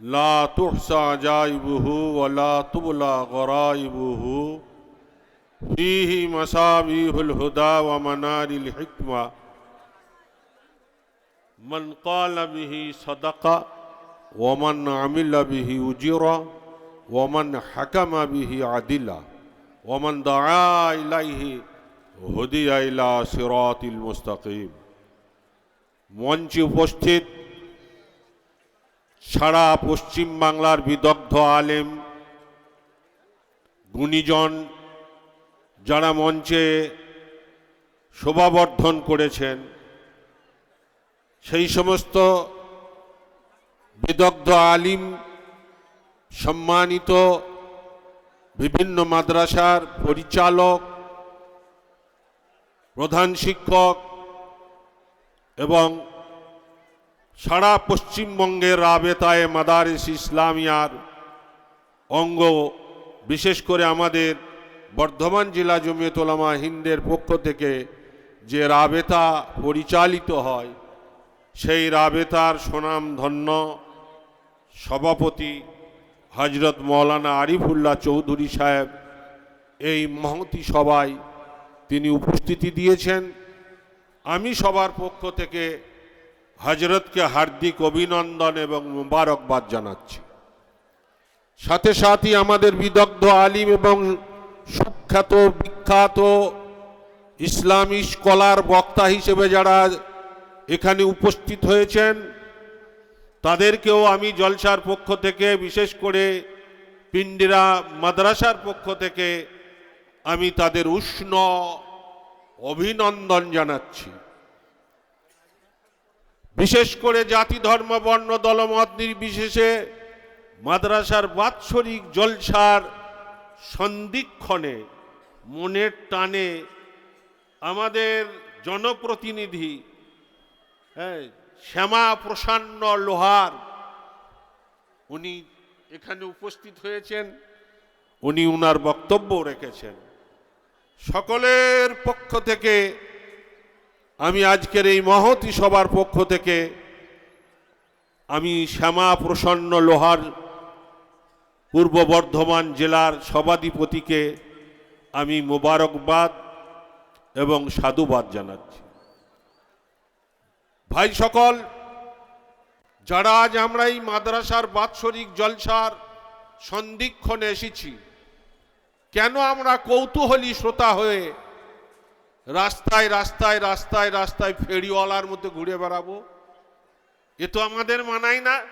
لا تحصى عجائبه ولا تبلى غرائبه فيه مصابيح الهدى ومنار الحكمة من قال به صدق ومن عمل به أجر ومن حكم به عدل ومن دعا إليه هدي إلى صراط المستقيم মঞ্চে উপস্থিত সারা পশ্চিম বাংলার বিদগ্ধ আলেম, গুণীজন যারা মঞ্চে শোভাবর্ধন করেছেন, সেই সমস্ত বিদগ্ধ আলিম, সম্মানিত বিভিন্ন মাদ্রাসার পরিচালক, প্রধান শিক্ষক এবং সারা পশ্চিমবঙ্গের রাবেতায় মাদারিস ইসলামিয়ার অঙ্গ, বিশেষ করে আমাদের বর্ধমান জেলা জমিয়তলামা হিন্দের পক্ষ থেকে যে রাবেতা পরিচালিত হয়, সেই রাবেতার সুনাম ধন্য সভাপতি হজরত মৌলানা আরিফুল্লাহ চৌধুরী সাহেব এই মহতি সভায় তিনি উপস্থিতি দিয়েছেন। আমি সবার পক্ষ থেকে হজরতকে হার্দিক অভিনন্দন এবং মুবারকবাদ জানাচ্ছি। সাথে সাথে আমাদের বিদগ্ধ আলিম এবং সুখ্যাত, বিখ্যাত ইসলামী স্কলার বক্তা হিসেবে যারা এখানে উপস্থিত হয়েছেন, তাদেরকেও আমি জলসার পক্ষ থেকে, বিশেষ করে পিন্ডিরা মাদ্রাসার পক্ষ থেকে আমি তাদের উষ্ণ অভিনন্দন জানাচ্ছি। বিশেষ করে জাতি, ধর্ম, বর্ণ, দলমত নির্বিশেষে মাদ্রাসার বাৎসরিক জলসার সন্ধিক্ষণে মনের টানে আমাদের জনপ্রতিনিধি হ্যাঁ শ্যামা প্রসান্ন লোহার, উনি এখানে উপস্থিত হয়েছেন, উনি উনার বক্তব্য রেখেছেন। সকলের পক্ষ থেকে আমি আজকের এই মহতি সবার পক্ষ থেকে আমি শ্যামা প্রসন্ন লোহার পূর্ব বর্ধমান জেলার সভাধিপতিকে আমি মোবারকবাদ এবং সাধুবাদ জানাচ্ছি। ভাই সকল, যারা আজ আমরা এই মাদ্রাসার বাৎসরিক জলসার সন্ধিক্ষণে এসেছি, কেন আমরা কৌতূহলী শ্রোতা হয়ে রাস্তায় রাস্তায় রাস্তায় রাস্তায় ফেরিওয়ালার মতো ঘুরে বেড়াবো। এ তো আমাদের মানাই না।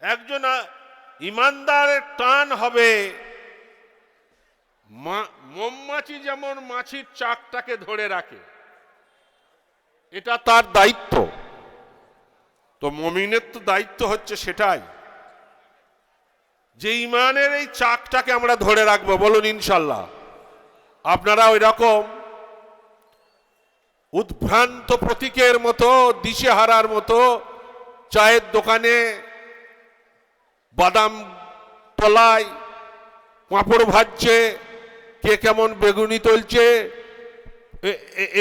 একজন ইমানদারের টান হবে। মা- মৌমাছি যেমন মাছির চাকটাকে ধরে রাখে, এটা তার দায়িত্ব। তো মমিনের তো দায়িত্ব হচ্ছে সেটাই। যে ইমানের এই চাকটাকে আমরা ধরে রাখব, বলুন ইনশাল্লাহ। আপনারা ওই রকম উদ্ভ্রান্ত প্রতীকের মতো, দিশেহারার মতো চায়ের দোকানে বাদাম তলায় পাঁপড় ভাজছে, কে কেমন বেগুনি তুলছে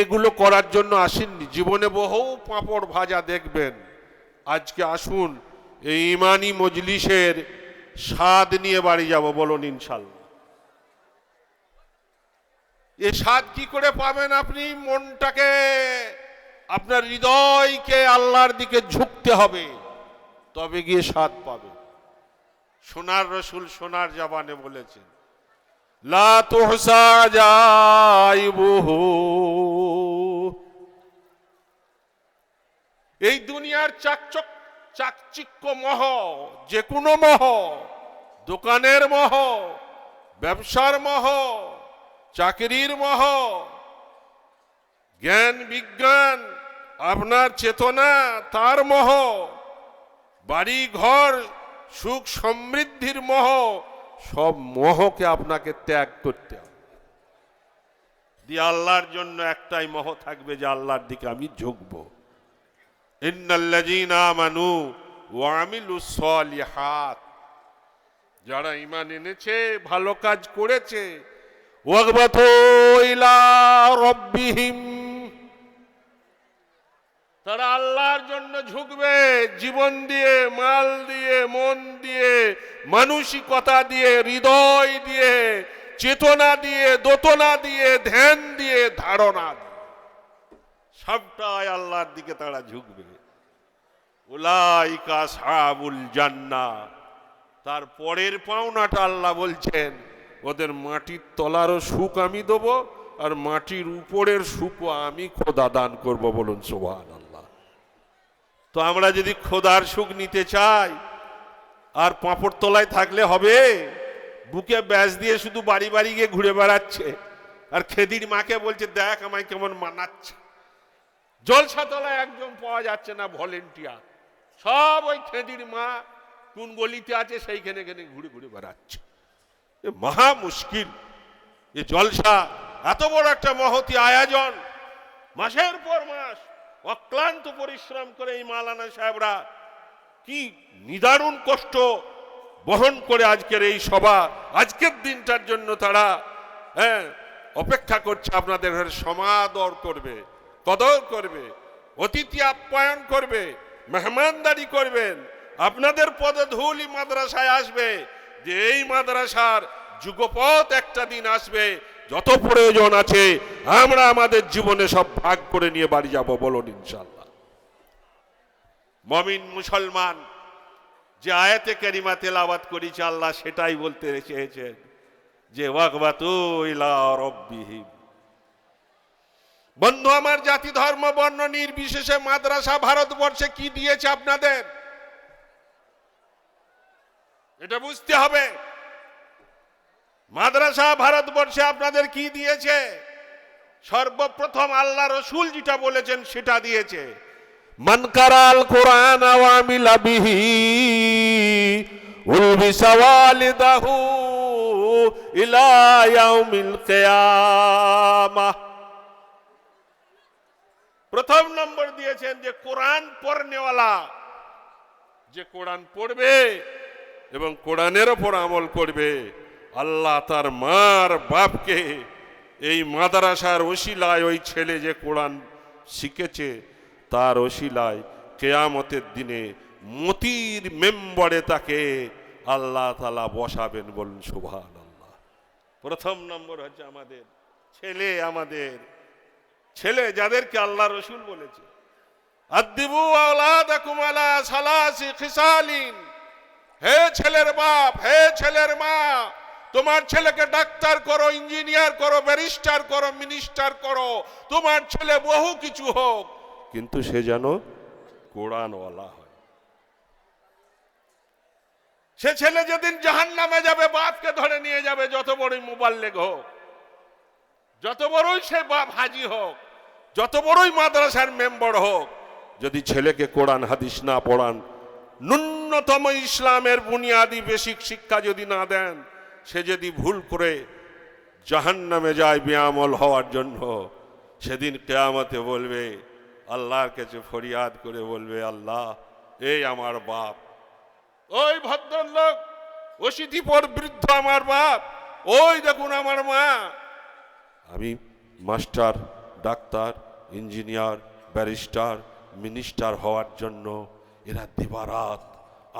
এগুলো করার জন্য আসেননি। জীবনে বহু পাঁপড় ভাজা দেখবেন। আজকে আসুন, এই ইমানি মজলিসের স্বাদ নিয়ে বাড়ি যাব, বলুন ইনশাল্লাহ। এ স্বাদ কি করে পাবেন আপনি মনটাকে? আপনার হৃদয়কে আল্লাহর দিকে ঝুঁকতে হবে, তবে গিয়ে স্বাদ পাবে। সোনার রসুল সোনার জাবানে বলেছেন, লা এই দুনিয়ার চাকচক চাকচিক্য মহ যে কোনো মহ, দোকানের মহ, ব্যবসার মহ চাকরির মহ। জ্ঞান, বিজ্ঞান, আপনার চেতনা, তার মহ। বাড়ি, ঘর, সুখ সমৃদ্ধির মোহ। সব মোহকে আপনাকে ত্যাগ করতে হবে। দিয়ে আল্লাহর জন্য একটাই মহ থাকবে যে আল্লাহর দিকে আমি ঝুঁকব। ইন্নাল্লাযীনা আমানু ওয়া আমিলুস সালিহাত। যারা ইমান এনেছে, ভালো কাজ করেছে তারা আল্লাহর জন্য ঝুঁকবে, জীবন দিয়ে, মাল দিয়ে, মন দিয়ে, মানসিকতা দিয়ে, হৃদয় দিয়ে, চেতনা দিয়ে, দোতনা দিয়ে, ধ্যান দিয়ে, ধারণা সবটাই আল্লাহর দিকে তারা ঝুঁকবে। উলাইকা সাহাবুল জান্না তার পরের পাওনাটা আল্লাহ বলছেন ওদের মাটির তলারও সুখ আমি দেবো আর মাটির উপরের সুখও আমি খোদা দান করব বলুন সোহান আল্লাহ তো আমরা যদি খোদার সুখ নিতে চাই, আর পাঁপড় তলায় থাকলে হবে? বুকে ব্যাস দিয়ে শুধু বাড়ি বাড়ি গিয়ে ঘুরে বেড়াচ্ছে। আর খেদির মাকে বলছে, দেখ আমায় কেমন মানাচ্ছে। জলসাতলায় একজন পাওয়া যাচ্ছে না, ভলেন্টিয়ার। সব ওই খেদির মা, কোন গলিতে আছে, সেইখানে ঘুরে ঘুরে বেড়াচ্ছে। এ মহা মুশকিল। এ জলসা, এত বড় একটা মহতি আয়োজন। মাসের পর মাস অক্লান্ত পরিশ্রম করে এই মালানা সাহেবরা কি নিদারুণ কষ্ট বহন করে আজকের এই সভা, আজকের দিনটার জন্য তারা হ্যাঁ অপেক্ষা করছে আপনাদের সমাদর করবে, কদর করবে, অতিথি আপ্যায়ন করবে, মেহমানদারি করবেন, আপনাদের পদে ধুলি মাদ্রাসায় আসবে যে এই মাদ্রাসার যুগপথ একটা দিন আসবে, যত প্রয়োজন আছে, আমরা আমাদের জীবনে সব ভাগ করে নিয়ে বাড়ি যাব, বলুন ইনশাল্লাহ মমিন মুসলমান, যে আয়াতে কারিমা তেলাওয়াত করেছে, আল্লাহ সেটাই বলতে চেয়েছেন যে বন্ধু, আমার জাতি, ধর্ম, বর্ণ নির্বিশেষে মাদ্রাসা ভারতবর্ষে কি দিয়েছে আপনাদের? এটা বুঝতে হবে। মাদ্রাসা ভারতবর্ষে আপনাদের কি দিয়েছে? সর্বপ্রথম আল্লাহ রসুল যেটা বলেছেন সেটা দিয়েছে। মনকারাল কোরআন প্রথম নম্বর দিয়েছেন যে কোরআন পড়নেওয়ালা, যে কোরআন পড়বে এবং কোরআনের ওপর আমল করবে, আল্লাহ তার মার বাপকে এই মাদারাসার ওসিলায় ওই ছেলে যে কোরআন শিখেছে, তার ওসিলায় কেয়ামতের দিনে মতির মেম্বরে তাকে আল্লাহ তালা বসাবেন বলুন সুভান আল্লাহ প্রথম নম্বর হচ্ছে আমাদের ছেলে আমাদের ছেলে যাদেরকে আল্লাহ রসুল বলেছে আদিবু আলা সালাসি খিসালিন। হে ছেলের বাপ, হে ছেলের মা, তোমার ছেলেকে ডাক্তার করো, ইঞ্জিনিয়ার করো, ব্যারিস্টার করো, মিনিস্টার করো, তোমার ছেলে বহু কিছু হোক, কিন্তু সে যেন কোরআনওয়ালা হয়। সে ছেলে যেদিন জাহান নামে যাবে, বাপকে ধরে নিয়ে যাবে, যত বড়ই মোবাল্লেগ হোক, যত বড়ই সে বাপ হাজি হোক, যত বড়ই মাদ্রাসার মেম্বার হোক, যদি ছেলেকে কোরআন হাদিস না পড়ান ন্যূনতম ইসলামের বুনিয়াদি বেসিক শিক্ষা যদি না দেন, সে যদি ভুল করে জাহান নামে যায় বেআমল হওয়ার জন্য, সেদিন কেয়ামতে বলবে, আল্লাহর কাছে ফরিয়াদ করে বলবে, আল্লাহ, এই আমার বাপ। ওই ভদ্রলোক অশীতিপর বৃদ্ধ আমার বাপ, ওই দেখুন আমার মা। আমি master, doctor, engineer, barrister, minister হওয়ার জন্য এরা দেবারাত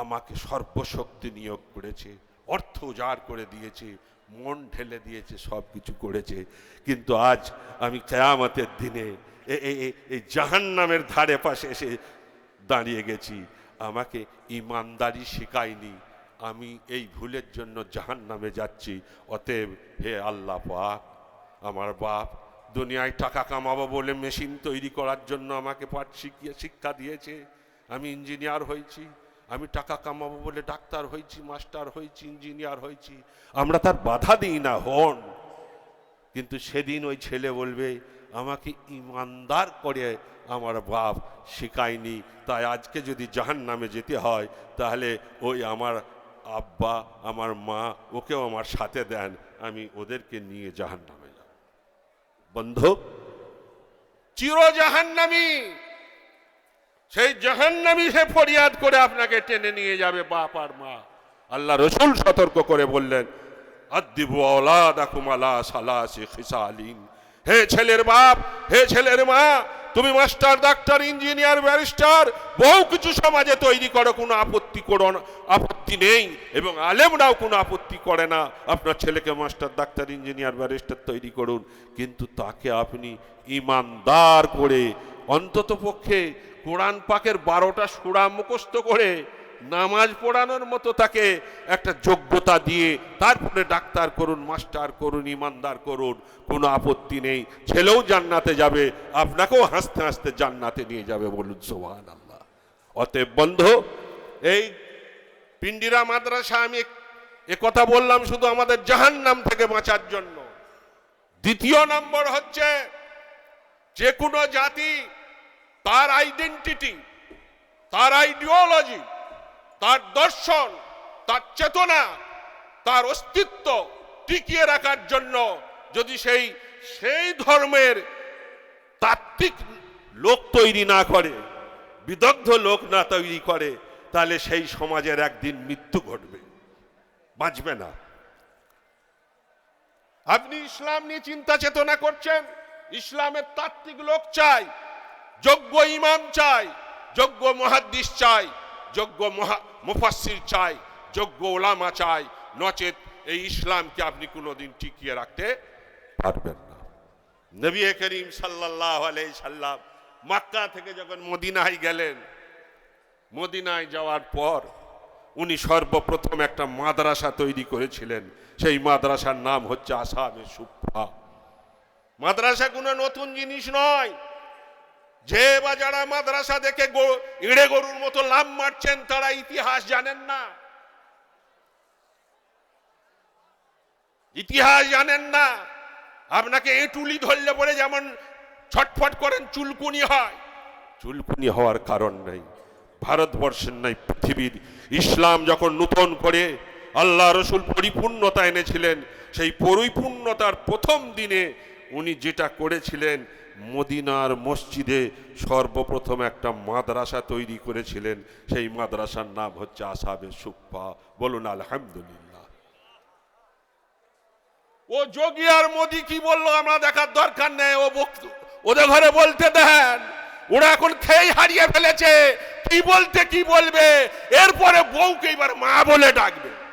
আমাকে সর্বশক্তি নিয়োগ করেছে, অর্থ উজাড় করে দিয়েছে, মন ঢেলে দিয়েছে সব কিছু করেছে। কিন্তু আজ আমি কেয়ামতের দিনে এই জাহান্নামের ধারে পাশে এসে দাঁড়িয়ে গেছি। আমাকে ইমানদারি শেখায়নি। আমি এই ভুলের জন্য জাহান নামে যাচ্ছি। অতএব হে আল্লাহ পাক, আমার বাপ দুনিয়ায় টাকা কামাবো বলে মেশিন তৈরি করার জন্য আমাকে পাঠ শিখিয়ে, শিক্ষা দিয়েছে। আমি ইঞ্জিনিয়ার হয়েছি, আমি টাকা কামাবো বলে ডাক্তার হয়েছি, মাস্টার হয়েছি, ইঞ্জিনিয়ার হয়েছি। আমরা তার বাধা দিই না, হন। কিন্তু সেদিন ওই ছেলে বলবে, আমাকে ইমানদার করে আমার বাপ শেখায়নি, তাই আজকে যদি জাহান নামে যেতে হয়, তাহলে ওই আমার আব্বা, আমার মা ওকেও আমার সাথে দেন, আমি ওদেরকে নিয়ে জাহান নামে যাব। বন্ধু চির জাহান্নামী সেই জাহান্নামী সে ফরিয়াদ করে আপনাকে টেনে নিয়ে যাবে বাপ আর মা। আল্লাহ রসুল সতর্ক করে বললেন আদিবু আলা সালাসি খিসালিন। হে ছেলের বাপ, হে ছেলের মা, তুমি মাস্টার, ডাক্তার, ইঞ্জিনিয়ার, ব্যারিস্টার, বহু কিছু সমাজে তৈরি করো, কোনো আপত্তি করো আপত্তি নেই, এবং আলেমরাও কোনো আপত্তি করে না। আপনার ছেলেকে মাস্টার, ডাক্তার, ইঞ্জিনিয়ার, ব্যারিস্টার তৈরি করুন, কিন্তু তাকে আপনি ইমানদার করে অন্তত পক্ষে কোরআন পাকের বারোটা সুরা মুখস্থ করে নামাজ পড়ানোর মতো তাকে একটা যোগ্যতা দিয়ে তারপরে ডাক্তার করুন, মাস্টার করুন, ইমানদার করুন, কোনো আপত্তি নেই। ছেলেও জান্নাতে যাবে, আপনাকেও হাসতে হাসতে জান্নাতে নিয়ে যাবে বলুন সোহান আল্লাহ অতএব বন্ধ, এই পিন্ডিরা মাদ্রাসা, আমি কথা বললাম শুধু আমাদের জাহান নাম থেকে বাঁচার জন্য। দ্বিতীয় নম্বর হচ্ছে যে কোনো জাতি তার আইডেন্টিটি তার আইডিওলজি তার দর্শন, তার চেতনা, তার অস্তিত্ব টিকিয়ে রাখার জন্য যদি সেই সেই ধর্মের তাত্ত্বিক লোক তৈরি না করে, বিদগ্ধ লোক না তৈরি করে, তাহলে সেই সমাজের একদিন মৃত্যু ঘটবে। বাঁচবে না। আপনি ইসলাম নিয়ে চিন্তা চেতনা করছেন, ইসলামের তাত্ত্বিক লোক চাই। যোগ্য ইমাম চাই, যোগ্য মহাদ্দিস চাই, যোগ্য মুফাসির চাই, যোগ্য ওলামা চাই। নচেত এই ইসলামকে আপনি কোনোদিন টিকিয়ে রাখতে পারবেন না। নবী করিম সাল্লাহ আলাই সাল্লাম মাক্কা থেকে যখন মদিনায় গেলেন, মদিনায় যাওয়ার পর উনি সর্বপ্রথম একটা মাদ্রাসা তৈরি করেছিলেন। সেই মাদ্রাসার নাম হচ্ছে আসামে সুফা মাদ্রাসা কোনো নতুন জিনিস নয় যে বা যারা মাদ্রাসা দেখে ইঁড়ে গরুর মতো লাভ মারছেন, তারা ইতিহাস জানেন না। ইতিহাস জানেন না। আপনাকে এঁটুলি ধরলে পরে যেমন ছটফট করেন, চুলকুনি হয়। চুলকুনি হওয়ার কারণ নেই। ভারতবর্ষের নাই, পৃথিবীর। ইসলাম যখন নূতন করে আল্লাহ রসুল পরিপূর্ণতা এনেছিলেন, সেই পরিপূর্ণতার প্রথম দিনে উনি যেটা করেছিলেন মদিনার মসজিদে সর্বপ্রথম একটা মাদ্রাসা তৈরি করেছিলেন। সেই মাদ্রাসার নাম হচ্ছে আসাবে সুপ্পা। বলুন, আলহামদুলিল্লাহ। ও যোগী আর মোদি কি বলল আমরা দেখার দরকার নেই। ও বক্ত- ওদের ঘরে বলতে দেন, ওরা এখন খেয়ে হারিয়ে ফেলেছে। কি বলতে কি বলবে? এরপরে বউকে এবার মা বলে ডাকবে।